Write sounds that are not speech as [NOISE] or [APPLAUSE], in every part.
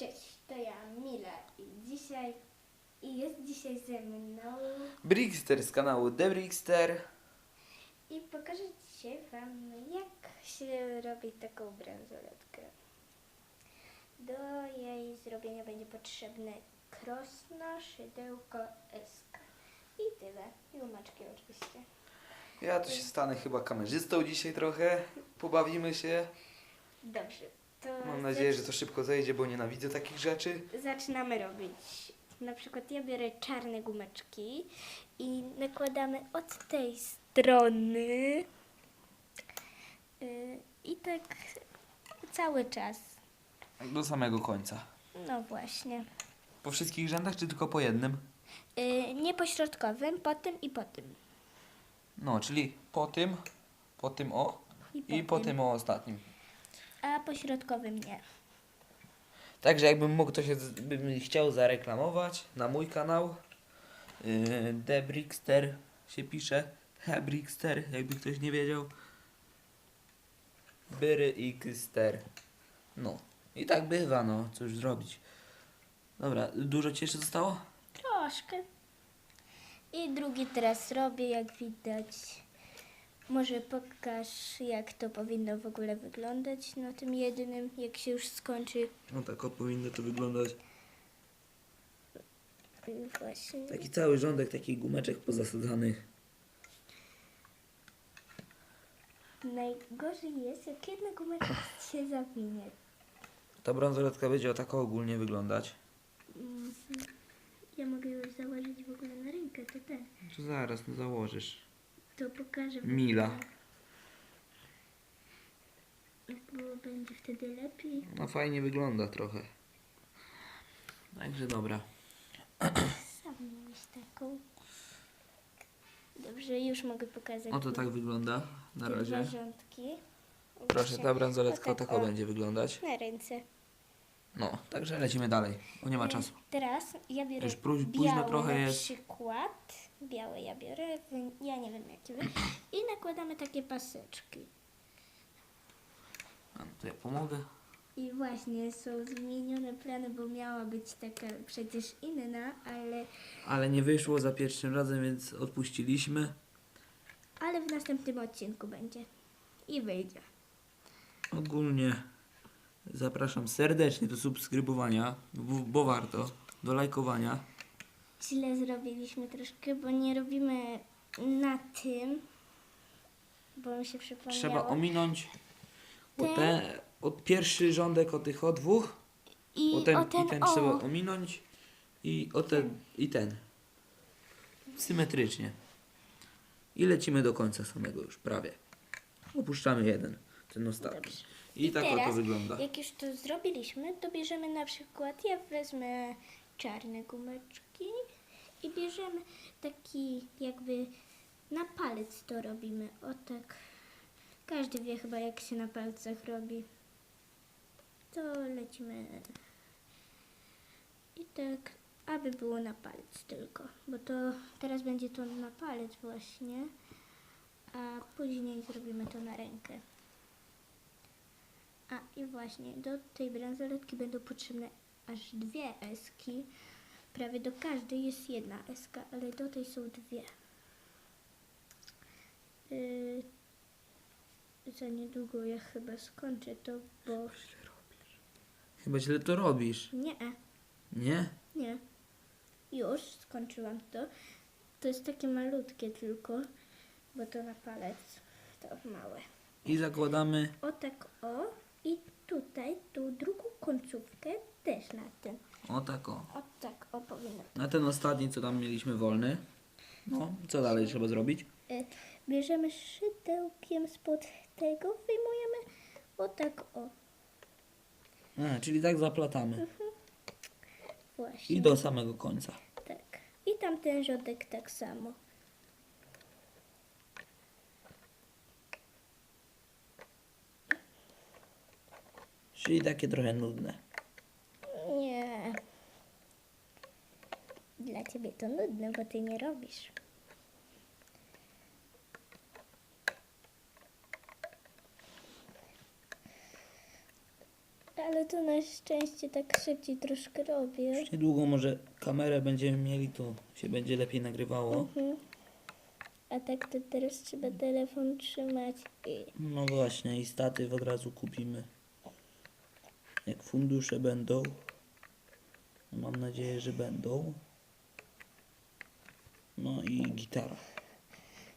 Cześć, to ja Mila i dzisiaj i jest dzisiaj ze mną Brickster z kanału The Brickster. i pokażę dzisiaj wam jak się robi taką bransoletkę. Do jej zrobienia będzie potrzebne krosno, szydełko, eska i tyle. I umaczki oczywiście. Ja tu się stanę chyba kamerzystą dzisiaj trochę. Pobawimy się. Dobrze, to Mam nadzieję, że to szybko zejdzie, bo nienawidzę takich rzeczy. zaczynamy robić. Na przykład ja biorę czarne gumeczki i nakładamy od tej strony. Yy, I tak cały czas. Do samego końca. No właśnie. Po wszystkich rzędach, czy tylko po jednym? Yy, nie pośrodkowym, po tym i po tym. No, czyli po tym, po tym o I po tym o ostatnim. A pośrodkowym nie. Także jakbym mógł, to się z- bym chciał zareklamować na mój kanał. Yy, The Brickster się pisze. The Brickster, jakby ktoś nie wiedział. Byry i Kyster. No. I tak bywa, no. Cóż zrobić. Dobra, dużo ci jeszcze zostało? Troszkę. I drugi teraz robię, jak widać. Może pokaż, jak to powinno w ogóle wyglądać na tym jedynym, jak się już skończy. No tak, o, powinno to wyglądać. Właśnie. Taki cały rządek takich gumeczek pozasadzanych. Najgorzej jest, jak jedna gumeczka [CLEARS THROAT] się zawinie. Ta bransoletka będzie o tak ogólnie wyglądać. Mhm. Ja mogę już założyć w ogóle na rękę, to ten. To zaraz, no założysz. To pokażę. Mila. Bo będzie wtedy lepiej. No fajnie wygląda trochę. Także dobra. Sam miałeś taką. Dobrze, już mogę pokazać. Oto tak wygląda na te razie. rządki. Proszę, ta bransoletka tak, taka o. będzie wyglądać. Na ręce. No, także lecimy dalej, bo nie ma czasu. Teraz ja biorę Już pró- późno białe trochę na jest. przykład. Białe ja biorę, ja nie wiem jakie wy. I nakładamy takie paseczki. A, to ja pomogę. I właśnie są zmienione plany, bo miała być taka przecież inna, ale, Ale nie wyszło za pierwszym razem, więc odpuściliśmy. ale w następnym odcinku będzie. I wyjdzie. Ogólnie zapraszam serdecznie do subskrybowania, bo, bo warto, do lajkowania. Źle zrobiliśmy troszkę, bo nie robimy na tym, bo mi się przypomniało. Trzeba ominąć o Ten. te, od pierwszy rządek o tych o dwóch, I o ten, o ten i ten o. trzeba ominąć i o ten, i ten. Symetrycznie. I lecimy do końca samego już, prawie. Opuszczamy jeden, ten ostatni. Dobrze. I, tak teraz, oto wygląda. Jak już to zrobiliśmy, to bierzemy na przykład, ja wezmę czarne gumeczki i bierzemy taki jakby na palec to robimy. O tak. Każdy wie chyba jak się na palcach robi. To lecimy. I tak, aby było na palec tylko. Bo to teraz będzie to na palec właśnie, a później zrobimy to na rękę. A i właśnie do tej bransoletki będą potrzebne aż dwie eski. Prawie do każdej jest jedna eska, ale do tej są dwie. Yy, za niedługo ja chyba skończę to, bo Chyba źle to robisz, nie, nie? nie. Już skończyłam to. To jest takie malutkie tylko, bo to na palec. To małe. I zakładamy, O tak o i tutaj tą drugą końcówkę też na ten. o tak o. O. Na ten ostatni, co tam mieliśmy wolny. No, co dalej trzeba zrobić? Y, Bierzemy szydełkiem spod tego, wyjmujemy o tak o. A, czyli tak zaplatamy. Właśnie. I do samego końca. Tak. I tamten rządek tak samo. Czyli takie trochę nudne. Nie. Dla ciebie to nudne, bo ty nie robisz. Ale to na szczęście tak szybciej troszkę robię. Już niedługo może kamerę będziemy mieli, to się będzie lepiej nagrywało. Mhm. A tak to teraz trzeba telefon trzymać i... No właśnie, i statyw od razu kupimy. Jak fundusze będą. Mam nadzieję, że będą. No i gitara.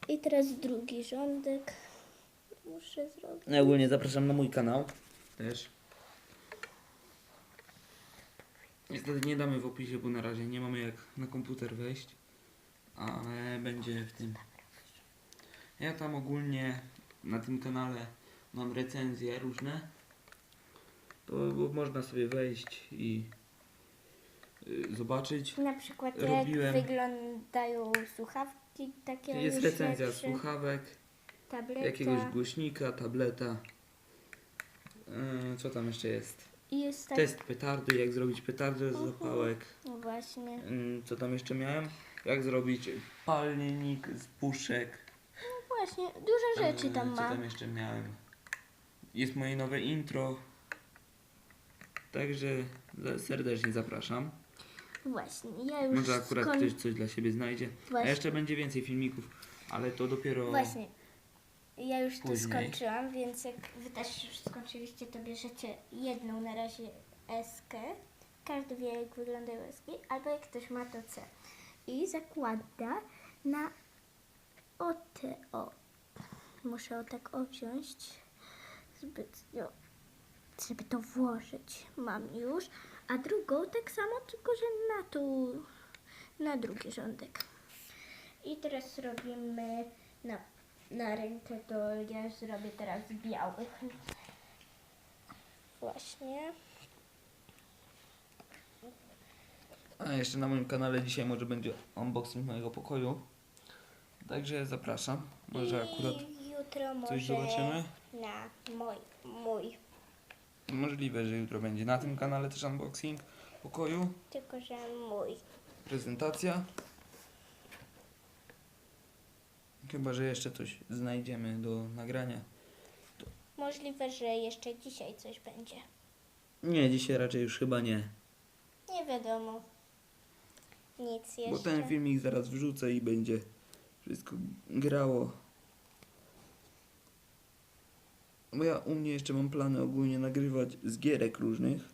I teraz drugi rządek muszę zrobić. Ja ogólnie zapraszam na mój kanał. Też. Niestety nie damy w opisie, bo na razie nie mamy jak na komputer wejść. Ale będzie w tym. Ja tam ogólnie na tym kanale mam recenzje różne. To bo można sobie wejść i zobaczyć. Na przykład Robiłem- jak wyglądają słuchawki, takie Jest recenzja rzeczy, słuchawek, tableta jakiegoś głośnika, tableta. Yy, co tam jeszcze jest? i jest tak... Test petardy, jak zrobić petardę z Mhm. zapałek. No właśnie. Mm, Co tam jeszcze miałem? Jak zrobić palnik z puszek. No właśnie, dużo rzeczy Eee, tam Co ma. tam jeszcze miałem? Jest moje nowe intro. Także za- serdecznie zapraszam. Właśnie, ja już Może akurat skoń- ktoś coś dla siebie znajdzie. A Właśnie. jeszcze będzie więcej filmików, ale to dopiero. Właśnie. Ja już to Później. skończyłam, więc jak wy też już skończyliście, to bierzecie jedną na razie eskę. Każdy wie, jak wyglądają eski, albo jak ktoś ma to C. I zakłada na o te o. Muszę o tak obciąć. Zbytnio. Żeby to włożyć. Mam już. A drugą tak samo, tylko że na tu, na drugi rządek. I teraz robimy na, na rękę, to ja zrobię teraz białych. Właśnie. A jeszcze na moim kanale dzisiaj może będzie unboxing mojego pokoju. Także zapraszam. Może akurat I jutro może coś zobaczymy. na mój, mój. Możliwe, że jutro będzie na tym kanale też unboxing pokoju. Tylko, że mój. Prezentacja. Chyba, że jeszcze coś znajdziemy do nagrania. Możliwe, że jeszcze dzisiaj coś będzie. Nie, dzisiaj raczej już chyba nie. Nie wiadomo. Nic jeszcze. Bo ten filmik zaraz wrzucę i będzie wszystko grało. Bo ja u mnie jeszcze mam plany ogólnie nagrywać z gierek różnych,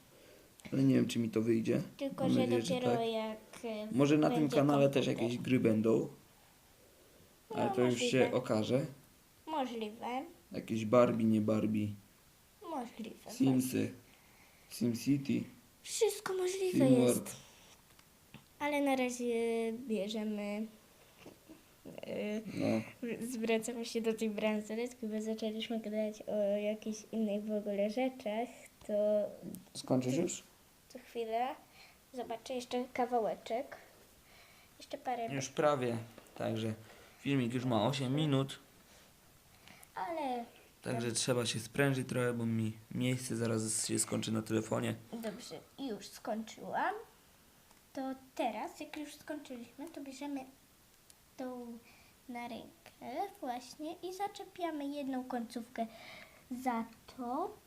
ale nie wiem czy mi to wyjdzie. Tylko, Mam że nadzieję, dopiero tak. jak. e, Może na tym będzie kanale też komputer. jakieś gry będą, ale No, to już się okaże. Możliwe. Jakieś Barbie, nie Barbie, Możliwe. Simsy, SimCity, Wszystko możliwe Teamwork. jest. Ale na razie bierzemy. No, Zwracamy się do tej bransoletki, bo zaczęliśmy gadać o jakichś innych w ogóle rzeczach. To skończysz już? co chwilę zobaczę jeszcze kawałeczek. Jeszcze parę. Już prawie, także filmik już ma 8 minut. Ale Także trzeba się sprężyć trochę, bo mi miejsce zaraz się skończy na telefonie. dobrze, już skończyłam. To teraz, jak już skończyliśmy, to bierzemy tą na rękę właśnie i zaczepiamy jedną końcówkę za to,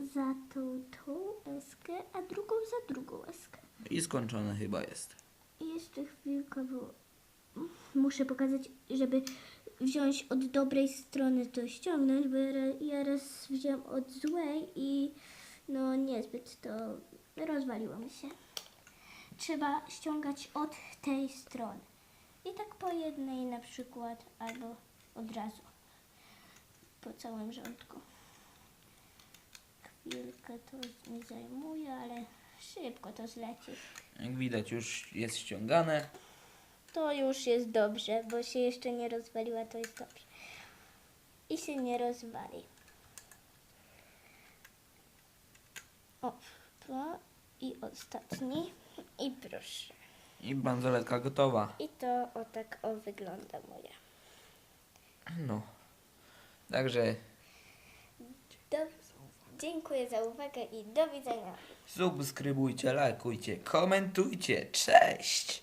za tą, tą eskę, a drugą za drugą eskę. I skończone chyba jest. I jeszcze chwilkę, bo muszę pokazać, żeby wziąć od dobrej strony to ściągnąć, bo ja raz wziąłem od złej i no niezbyt to rozwaliło mi się. Trzeba ściągać od tej strony. I tak po jednej na przykład, albo od razu. Po całym rządku. Chwilkę to mi zajmuje, ale szybko to zleci. Jak widać już jest ściągane. To już jest dobrze, bo się jeszcze nie rozwaliła, to jest dobrze. I się nie rozwali. O, to i ostatni. I proszę. I bransoletka gotowa. I to o tak o wygląda moja. No. Także Do, dziękuję za uwagę i do widzenia. subskrybujcie, lajkujcie, komentujcie. Cześć!